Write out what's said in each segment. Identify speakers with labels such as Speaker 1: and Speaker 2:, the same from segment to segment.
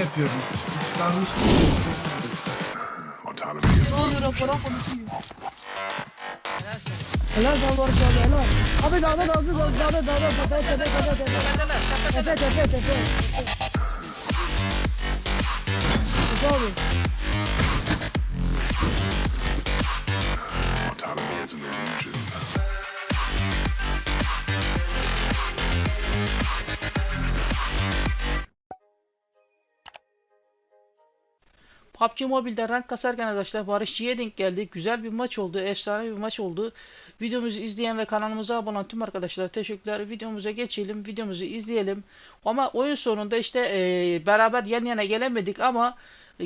Speaker 1: yapıyorum.
Speaker 2: İs
Speaker 3: Ne oluyor rapora konuşuyor.
Speaker 4: Helal sana
Speaker 3: Barış abi helal. Abi dağda dağda dağda dağda dağda tepe tepe tepe tepe. Tepe tepe tepe. Tepe abi.
Speaker 4: PUBG Mobile'de rank kasarken arkadaşlar Barışçı'ya denk geldi. Güzel bir maç oldu. Efsane bir maç oldu. Videomuzu izleyen ve kanalımıza abone olan tüm arkadaşlara teşekkürler. Videomuza geçelim. Videomuzu izleyelim. Ama oyun sonunda işte e, beraber yan yana gelemedik ama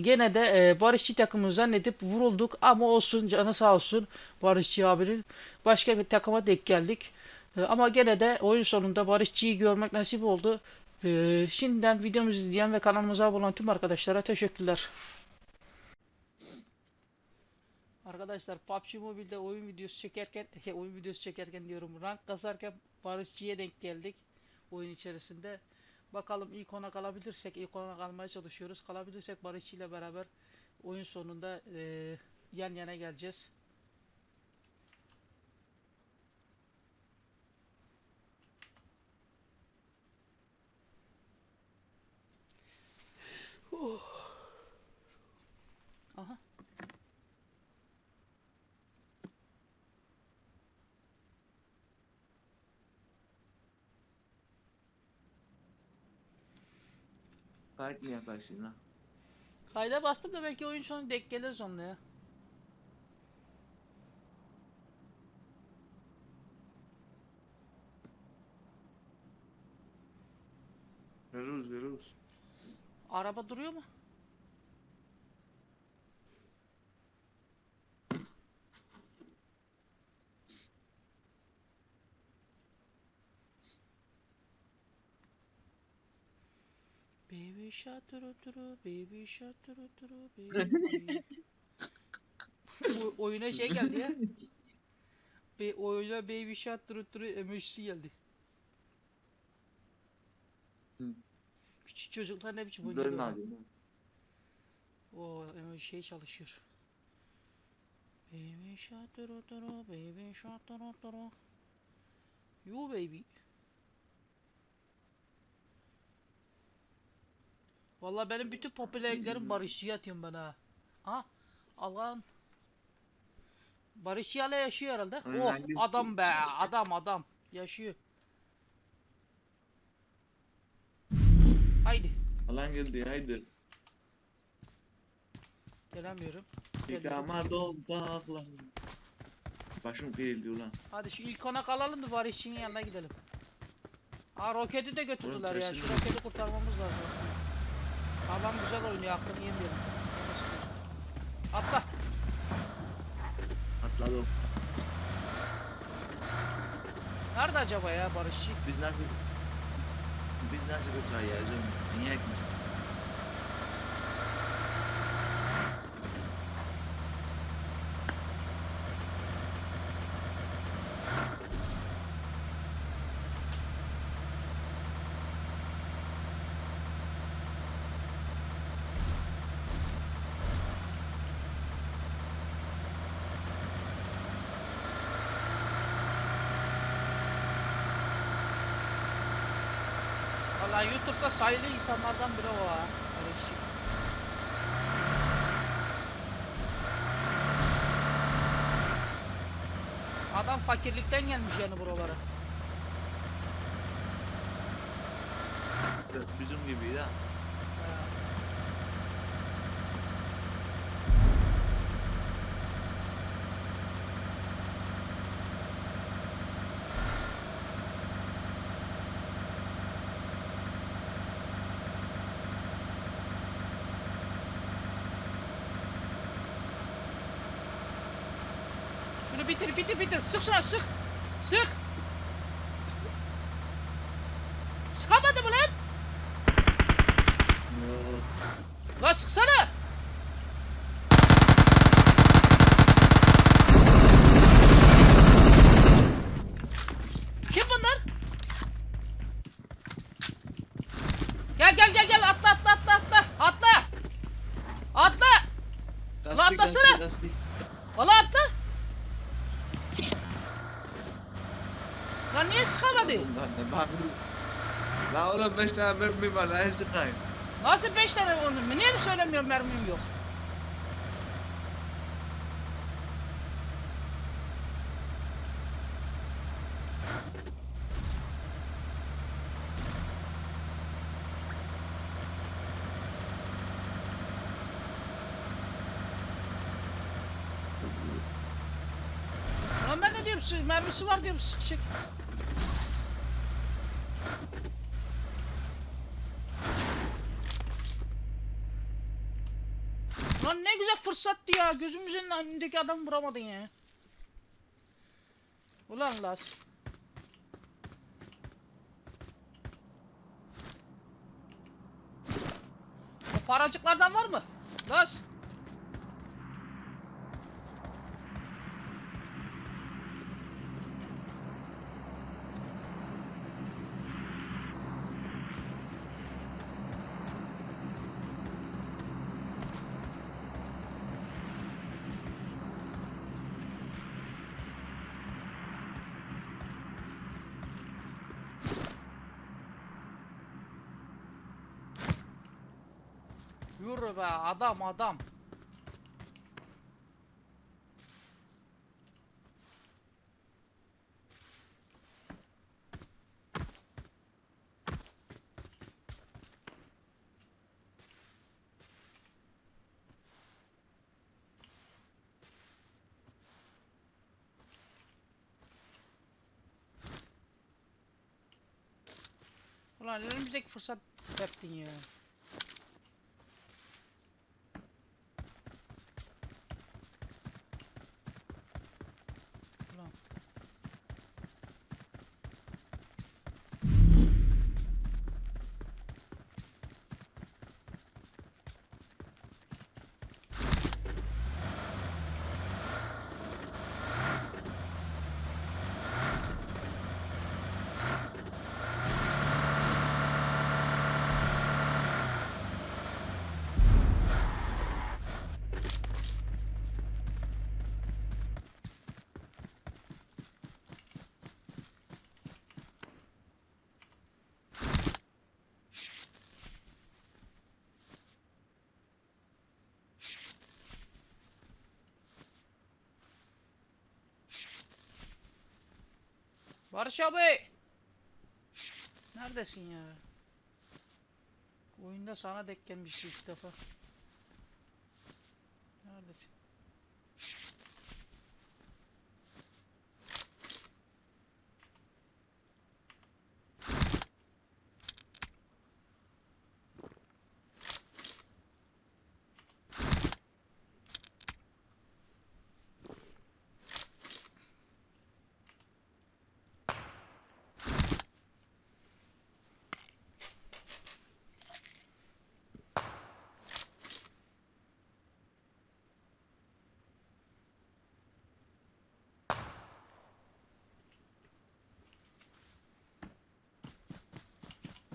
Speaker 4: gene de e, Barışçı takımı zannedip vurulduk. Ama olsun canı sağ olsun Barışçı abinin. Başka bir takıma denk geldik. E, ama gene de oyun sonunda Barışçı'yı görmek nasip oldu. E, şimdiden videomuzu izleyen ve kanalımıza abone olan tüm arkadaşlara teşekkürler. Arkadaşlar PUBG Mobile'de oyun videosu çekerken, oyun videosu çekerken diyorum rank kasarken Barışçı'ya denk geldik oyun içerisinde. Bakalım ilk ona kalabilirsek, ilk ona kalmaya çalışıyoruz. Kalabilirsek Barışçı ile beraber oyun sonunda eee, yan yana geleceğiz. Oh. Aha.
Speaker 5: Kayıt mı yaparsın lan?
Speaker 4: Kayda bastım da belki oyun sonu denk geliriz onunla ya.
Speaker 5: Veririz veririz.
Speaker 4: Araba duruyor mu? Baby shark duru duru, baby shark duru duru, baby. O- oyuna şey geldi ya. Be oyuna baby shark duru duru emojisi geldi.
Speaker 5: Hı.
Speaker 4: Küçük çocuklar ne biçim oynuyor?
Speaker 5: Dönme hadi.
Speaker 4: O emoji şey çalışıyor. Baby shark duru duru, baby shark duru duru. You baby. Vallahi benim bütün popülerliklerim Barışçı'ya atıyorum ben ha. Ha? Allah'ın. Barışçı'yla yaşıyor herhalde. Oh adam be adam adam. Yaşıyor. Haydi.
Speaker 5: Alan geldi haydi.
Speaker 4: Gelemiyorum.
Speaker 5: Yıkama dağlar. Başım gerildi ulan.
Speaker 4: Hadi şu ilk ona kalalım da bari işçinin yanına gidelim. Aa roketi de götürdüler ya. Şu roketi kurtarmamız lazım aslında. Adam güzel oynuyor. Nasıl diyeyim? Atla.
Speaker 5: Atladım.
Speaker 4: Nerede acaba ya Barışçı?
Speaker 5: Biz nasıl... Biz nasıl kurtaracağız oğlum? Manyak
Speaker 4: YouTube'da sayılı insanlardan biri o ha. Barışçı. Adam fakirlikten gelmiş yani buralara.
Speaker 5: Bizim gibi ya. бүйтір бүйтір бүйтір шық шық 5 tane mermi var lan sıkayım.
Speaker 4: Nasıl 5 tane onun? Niye mi söylemiyorum mermim yok? Ben ne diyorum mermisi var diyorum sıkacak. Lan ne fırsattı ya. Gözümüzün önündeki adamı vuramadın ya. Ulan Las. Paracıklardan var mı? Las. Yürü be adam adam. Ulan elimizdeki fırsat teptin ya. Ulan. Barış abi. Neredesin ya? Oyunda sana denk gelmiş ilk defa.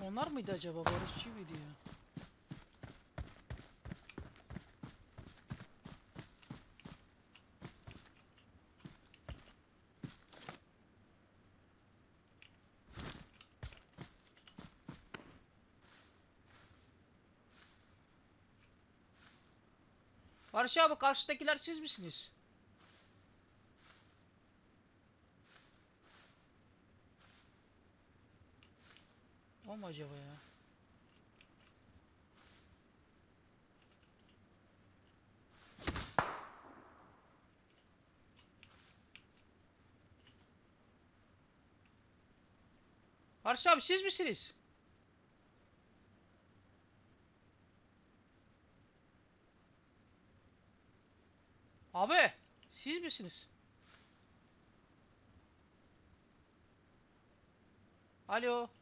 Speaker 4: Onlar mıydı acaba? Barışçı mıydı ya? Barış abi karşıdakiler siz misiniz? Acaba ya? Barış abi siz misiniz? Abi siz misiniz? Alo.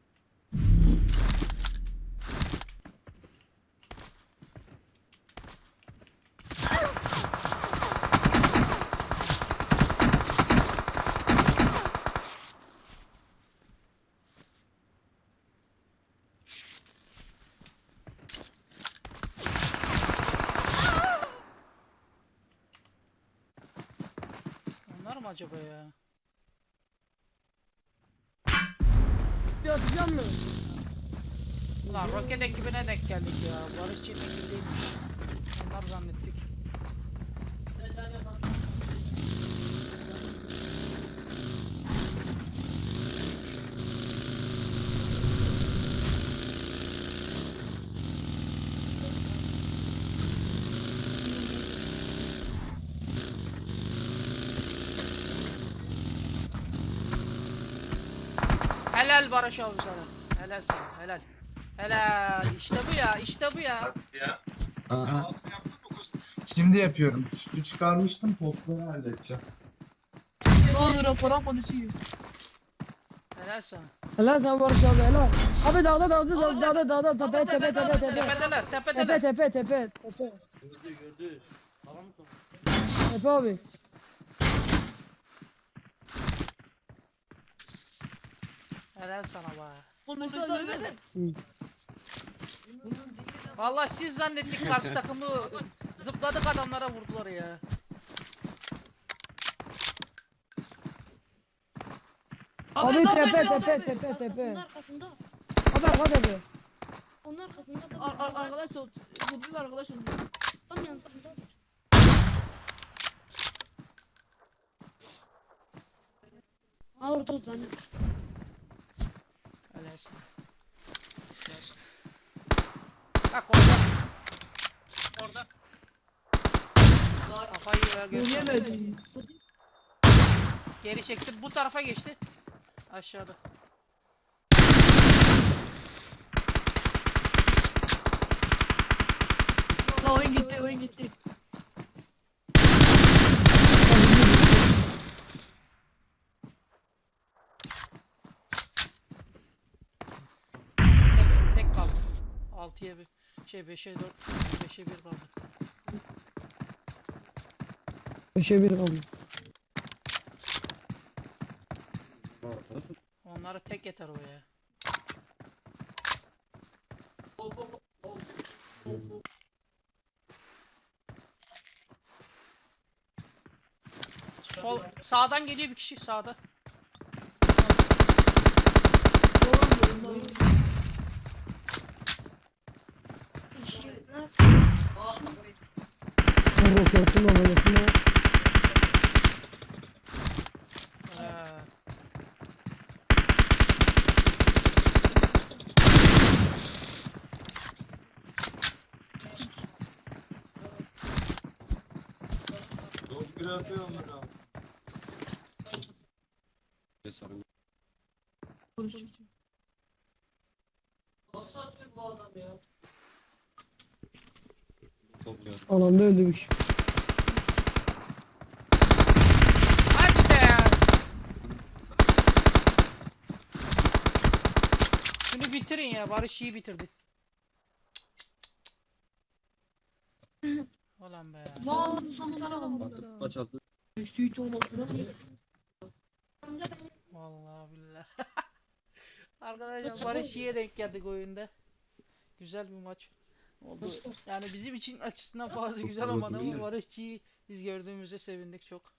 Speaker 4: mı acaba ya?
Speaker 3: Bir atacak mı?
Speaker 4: Ulan roket ekibine denk geldik ya. Barışçı ekibiymiş. Onlar zannettik. Helal Barış abi sana. Helal sana. Helal. Helal. İşte bu ya. işte bu ya.
Speaker 1: Aha. Şimdi yapıyorum. Sütü çıkarmıştım, topları halledeceğim.
Speaker 3: Ne olur rapora konuşuyor.
Speaker 4: Helal sana.
Speaker 3: Helal sana Barış abi helal. Abi dağda dağda dağda dağda dağda tepe tepe tepe tepe.
Speaker 4: Tepedeler.
Speaker 3: Tepe
Speaker 4: Tepedeler.
Speaker 3: tepe tepe tepe. Tepe abi.
Speaker 4: Helal sana be.
Speaker 3: Konuşlar
Speaker 4: Vallahi siz zannettik karşı takımı zıpladık adamlara vurdular ya.
Speaker 3: Abi tepe tepe tepe tepe.
Speaker 6: Onun arkasında.
Speaker 3: Abi.
Speaker 6: Onun arkasında.
Speaker 7: Ar ar arkadaş ol. Vurdu arkadaş oldu.
Speaker 6: Tam yanında. Ha orada o zannet.
Speaker 4: Helal sana. Bak orada. Orada. Kafayı ya göster.
Speaker 7: Yürüyemedim.
Speaker 4: Geri çekti. Bu tarafa geçti. Aşağıda.
Speaker 7: La oyun gitti oyun gitti.
Speaker 4: Tek, tek kaldı. 6'ya 1. Şey 5'e 4. 5'e 1 kaldı.
Speaker 3: Beşe bir kaldı.
Speaker 4: Onlara tek yeter o ya. Sol sağdan geliyor bir kişi sağda.
Speaker 3: Roketin ameliyatına.
Speaker 4: Ee,
Speaker 3: Alanda öldürmüş.
Speaker 4: Hadi be. Şunu bitirin ya. Barış iyi bitirdi. Ulan be.
Speaker 7: Vallahi son tarafa bak. Hiç olmadı.
Speaker 4: Vallahi billahi. Arkadaşlar Barış iyiye denk geldik oyunda. Güzel bir maç oldu. Yani bizim için açısından fazla güzel olmadı ama Barışçı'yı biz gördüğümüzde sevindik çok.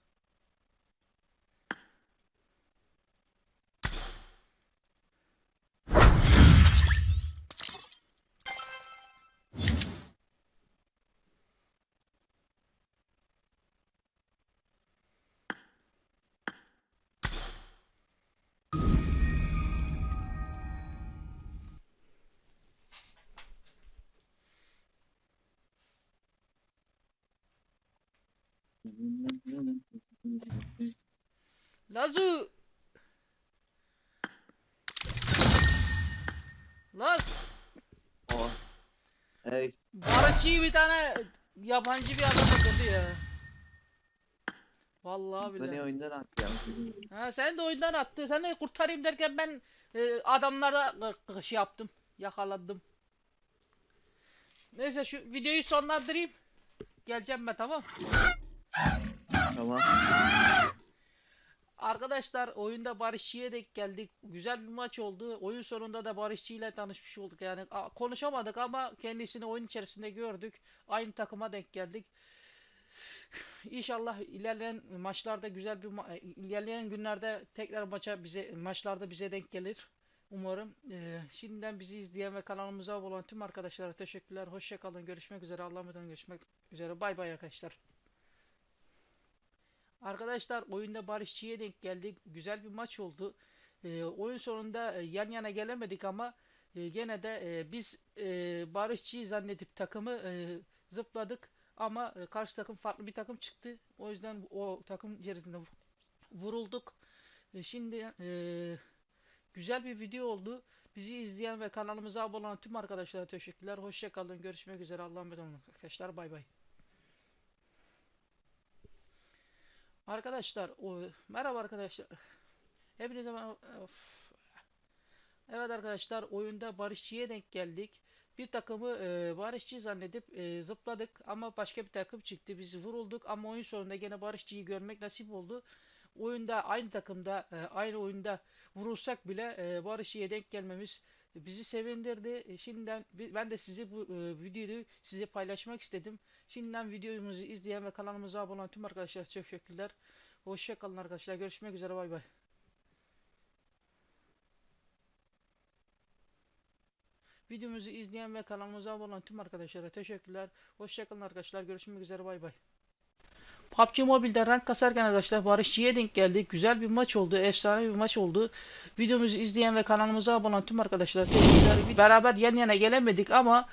Speaker 4: Lazu! Laz!
Speaker 5: O. Hey.
Speaker 4: Barışçı'yı bir tane yabancı bir adam öldürdü ya. Vallahi
Speaker 5: Beni
Speaker 4: billahi.
Speaker 5: oyundan attı ya.
Speaker 4: Ha sen de oyundan attı. Sen de kurtarayım derken ben e, adamlara şey yaptım. Yakaladım. Neyse şu videoyu sonlandırayım. Geleceğim ben tamam.
Speaker 5: Tamam.
Speaker 4: Arkadaşlar oyunda Barışçı'ya denk geldik. Güzel bir maç oldu. Oyun sonunda da Barışçı ile tanışmış olduk. Yani konuşamadık ama kendisini oyun içerisinde gördük. Aynı takıma denk geldik. İnşallah ilerleyen maçlarda güzel bir ma- ilerleyen günlerde tekrar maça bize maçlarda bize denk gelir. Umarım eee, şimdiden bizi izleyen ve kanalımıza abone olan tüm arkadaşlara teşekkürler. Hoşça kalın. Görüşmek üzere. Allah'a emanet olun. Görüşmek üzere. Bay bay arkadaşlar. Arkadaşlar oyunda Barışçı'ya denk geldik. Güzel bir maç oldu. Eee, oyun sonunda e, yan yana gelemedik ama e, gene de e, biz e, Barışçı'yı zannedip takımı e, zıpladık ama e, karşı takım farklı bir takım çıktı. O yüzden o takım içerisinde vurulduk. E, şimdi e, güzel bir video oldu. Bizi izleyen ve kanalımıza abone olan tüm arkadaşlara teşekkürler. Hoşça kalın. Görüşmek üzere. Allah'a emanet olun arkadaşlar. Bay bay. Arkadaşlar, o, merhaba arkadaşlar. Hepinize of. Evet arkadaşlar, oyunda Barışçı'ya denk geldik. Bir takımı e, Barışçı zannedip e, zıpladık ama başka bir takım çıktı. Biz vurulduk ama oyun sonunda gene Barışçı'yı görmek nasip oldu. Oyunda aynı takımda, e, aynı oyunda vurulsak bile e, Barışçı'ya denk gelmemiz bizi sevindirdi. E, Şimdiden ben de sizi bu e, videoyu size paylaşmak istedim. Şimdiden videomuzu izleyen ve kanalımıza abone olan tüm arkadaşlar teşekkürler. Hoşça kalın arkadaşlar. Görüşmek üzere. Bay bay. Videomuzu izleyen ve kanalımıza abone olan tüm arkadaşlara teşekkürler. Hoşça kalın arkadaşlar. Görüşmek üzere. Bay bay. PUBG Mobile'de rank kasarken arkadaşlar Barışçı'ya denk geldik. Güzel bir maç oldu. Efsane bir maç oldu. Videomuzu izleyen ve kanalımıza abone olan tüm arkadaşlara teşekkürler. Beraber yan yana gelemedik ama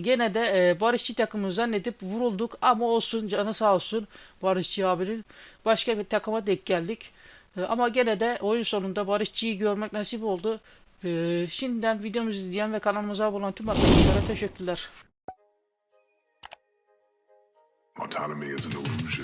Speaker 4: gene de e, Barışçı takımı zannedip vurulduk. Ama olsun canı sağ olsun Barışçı abinin. Başka bir takıma denk geldik. E, ama gene de oyun sonunda Barışçı'yı görmek nasip oldu. E, şimdiden videomuzu izleyen ve kanalımıza abone olan tüm arkadaşlara teşekkürler.
Speaker 2: Autonomy is an illusion.